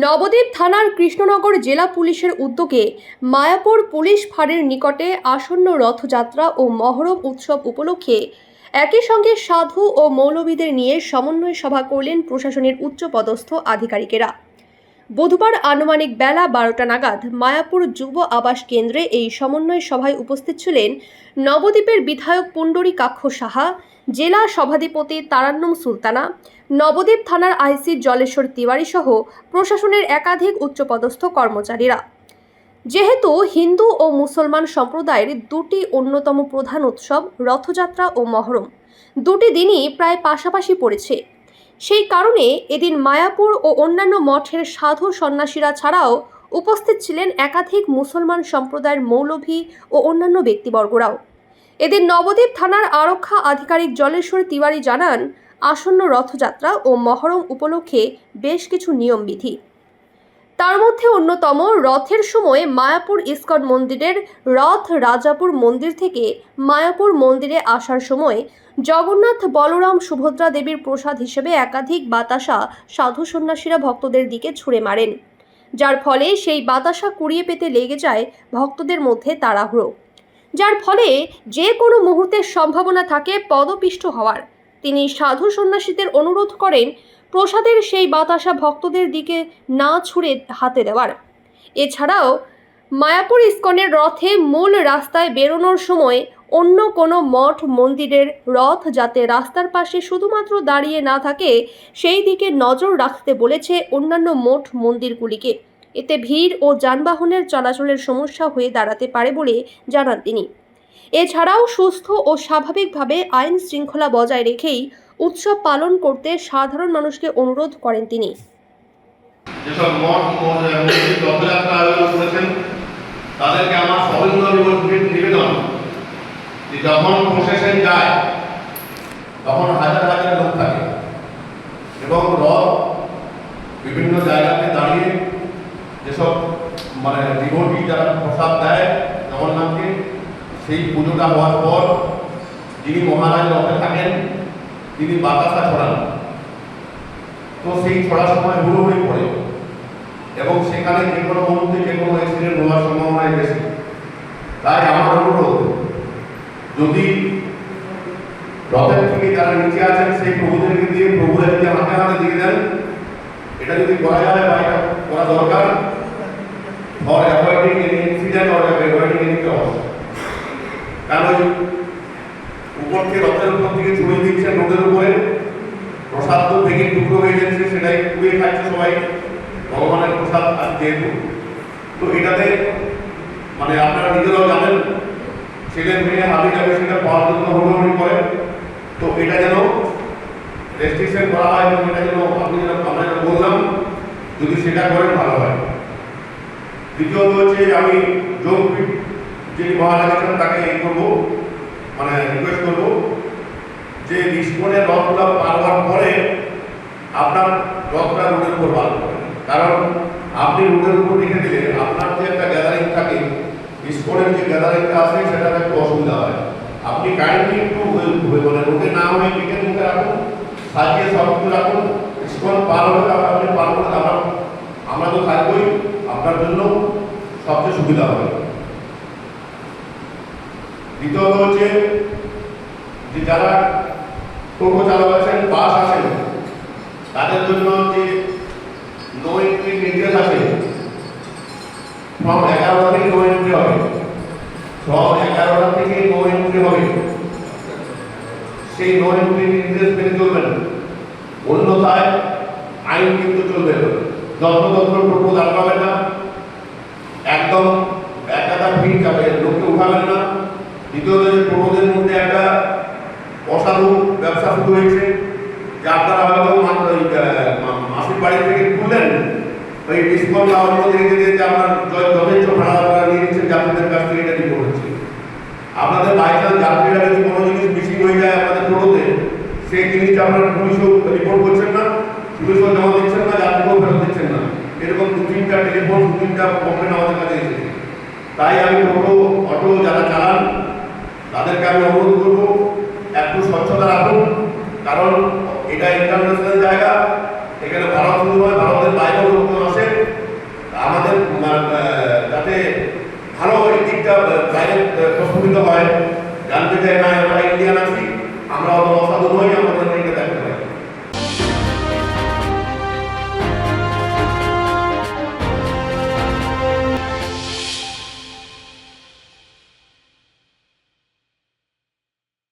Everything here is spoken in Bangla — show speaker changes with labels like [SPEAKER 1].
[SPEAKER 1] নবদ্বীপ থানার কৃষ্ণনগর জেলা পুলিশের উদ্যোগে মায়াপুর পুলিশ ফাঁড়ির নিকটে আসন্ন রথযাত্রা ও মহরম উৎসব উপলক্ষে একই সঙ্গে সাধু ও মৌলবীদের নিয়ে সমন্বয় সভা করলেন প্রশাসনের উচ্চপদস্থ আধিকারিকেরা। বুধবার আনুমানিক বেলা বারোটা নাগাদ মায়াপুর যুব আবাস কেন্দ্রে এই সমন্বয় সভায় উপস্থিত ছিলেন নবদ্বীপের বিধায়ক পুণ্ডরী কাক্ষ সাহা, জেলা সভাধিপতি তারান্নুম সুলতানা, নবদ্বীপ থানার আইসি জলেশ্বর তিওয়ারি সহ প্রশাসনের একাধিক উচ্চপদস্থ কর্মচারীরা। যেহেতু হিন্দু ও মুসলমান সম্প্রদায়ের দুটি অন্যতম প্রধান উৎসব রথযাত্রা ও মহরম, দুটি দিনই প্রায় পাশাপাশি পড়েছে। সেই কারণে এদিন মায়াপুর ও অন্যান্য মঠের সাধু সন্ন্যাসীরা ছাড়াও উপস্থিত ছিলেন একাধিক মুসলমান সম্প্রদায়ের মৌলভী ও অন্যান্য ব্যক্তিবর্গরাও। এদিন নবদ্বীপ থানার আরক্ষা আধিকারিক জলেশ্বর তিওয়ারি জানান, আসন্ন রথযাত্রা ও মহরম উপলক্ষে বেশ কিছু নিয়মবিধি। তার মধ্যে অন্যতম রথের সময় মায়াপুর ইস্কন মন্দিরের রথ রাজাপুর মন্দির থেকে মায়াপুর মন্দিরে আসার সময় জগন্নাথ বলরাম সুভদ্রা দেবীর প্রসাদ হিসেবে একাধিক বাতাসা সাধু সন্ন্যাসীরা ভক্তদের দিকে ছুঁড়ে মারেন। যার ফলে সেই বাতাসা কুড়িয়ে পেতে লেগে যায় ভক্তদের মধ্যে তাড়াহুড়ো। যার ফলে যে কোনো মুহূর্তের সম্ভাবনা থাকে পদপিষ্ট হওয়ার। তিনি সাধু সন্ন্যাসীদের অনুরোধ করেন প্রসাদের সেই বাতাসা ভক্তদের দিকে না ছুঁড়ে হাতে দেওয়ার। এছাড়াও মায়াপুর ইস্কনের রথে মূল রাস্তায় বেরোনোর সময় অন্য কোনো মঠ মন্দিরের রথ যাতে রাস্তার পাশে শুধুমাত্র দাঁড়িয়ে না থাকে, সেই দিকে নজর রাখতে বলেছে অন্যান্য মঠ মন্দিরগুলিকে। এতে ভিড় ও যানবাহনের চলাচলের সমস্যা হয়ে দাঁড়াতে পারে বলে জানান তিনি। এছাড়াও সুস্থ ও স্বাভাবিকভাবে আইন শৃঙ্খলা বজায় রেখেই উৎসব পালন করতে সাধারণ মানুষকে অনুরোধ করেন তিনি।
[SPEAKER 2] তাদেরকে আমার সবিন্দ নিবেদন। যখন প্রসেশন যায়, তখন হাজার হাজার লোক থাকে এবং রথ বিভিন্ন জায়গাতে দাঁড়িয়ে যেসব মানে ডিভোটি যারা প্রসাদ দেয় জগন্নাথকে সেই পুজোটা হওয়ার পর যিনি মহারাজ রথে থাকেন, তিনি বাতাসা ছড়ান। তো সেই ছড়ার সময় হুড়োহুড়ি পড়ে এবং সেখানে যে কোনো মুহূর্তে যে কোনো অ্যাক্সিডেন্ট হওয়ার সম্ভাবনাই বেশি। তাই আমার অনুরোধ, যদি রথের থেকে যারা নিচে আছেন, সেই প্রভুদেরকে কারণ ওই উপর থেকে রথের উপর থেকে ছুঁড়ে দিচ্ছেন রোদের উপরে। প্রসাদ তো ভেঙে টুকরো হয়ে যাচ্ছে, সেটাই কুড়িয়ে খাচ্ছে সবাই। ভগবানের প্রসাদ আর যেহেতু। তো এটাতে মানে আপনারা নিজেরাও জানেন, ছেলে মেয়ে হাতে যাবে সেটা পাওয়ার জন্য হুড়োহুড়ি করে। তো এটা যেন রেস্ট্রিকশন করা হয় এবং এটা যেন আপনি যেন, আমরা বললাম, যদি সেটা করেন ভালো হয়। দ্বিতীয়ত হচ্ছে আমি যোগপীঠ যিনি মহারাজ আছেন তাকে এই করব মানে রিকোয়েস্ট করব, যে ইস্কনের রথগুলো পার হওয়ার পরে আপনার রথটা রোডের উপর বার কারণ আপনি রোডের উপর রেখে দিলে আপনার যে একটা গ্যাদারিং থাকে ইস্কনের যে গ্যাদারিংটা আছে, সেটা একটু অসুবিধা হয়। আপনি কাইন্ডলি একটু মানে রোডে না হয়ে পিঠে মুখে রাখুন, সাজিয়ে সব কিছু রাখুন ইস্কন পার হলে আবার আপনি পার করে আমরা আমরা তো থাকবোই, আপনার জন্য সবচেয়ে সুবিধা হবে। দ্বিতীয়ত হচ্ছে যে যারা টোটো চালক আছেন, বাস আছেন, তাদের জন্য যে নো এন্ট্রি নির্দেশ আছে ফর্ম এগারোটা থেকে নো এন্ট্রি হবে। ফর্ম এগারোটা থেকে নো এন্ট্রি হবে। সেই নো এন্ট্রি নির্দেশ মেনে চলবেন। অন্যথায় আইন কিন্তু চলবে না। যত্রতত্র টোটো দাঁড় পাবেন না একদম একাদা ভিড় যাবে লোককে উঠাবেন না দ্বিতীয়ত যে টোটোদের মধ্যে একটা অসাধু ব্যবসা শুরু হয়েছে যে আপনারা হয়তো মাসির বাড়ি থেকে তুললেন ওই ডিসকাউন্ট অন্য দিকে যে যে আপনার যথেষ্ট ভাড়া আপনারা নিয়ে নিচ্ছেন যাত্রীদের কাছ থেকে এটা রিপোর্ট হচ্ছে। আপনাদের বাইচান্স যাত্রীরা যদি কোনো জিনিস মিসিং হয়ে যায় আপনাদের টোটোতে, সেই জিনিসটা আপনারা পুলিশও রিপোর্ট করছেন না, পুলিশও জমা দিচ্ছেন না, যাত্রীকেও ফেরত দিচ্ছেন না। এরকম দু তিনটা টেলিফোন দু তিনটা কমপ্লেন আমাদের কাছে এসেছে। তাই আমি টোটো, অটো যারা চালান, তাদেরকে আমি অনুরোধ করব কারণ এটা ইন্টারন্যাশনাল জায়গা। এখানে ভারত শুরু হয় ভারতের বাইরেও লোকজন আসে। আমাদের মানে, যাতে ভালো এই দিকটা বাইরে প্রস্ফুটিত হয়। জানতে চাই না আমরা ইন্ডিয়ান আছি, আমরা অত অসাধু নই আমাদের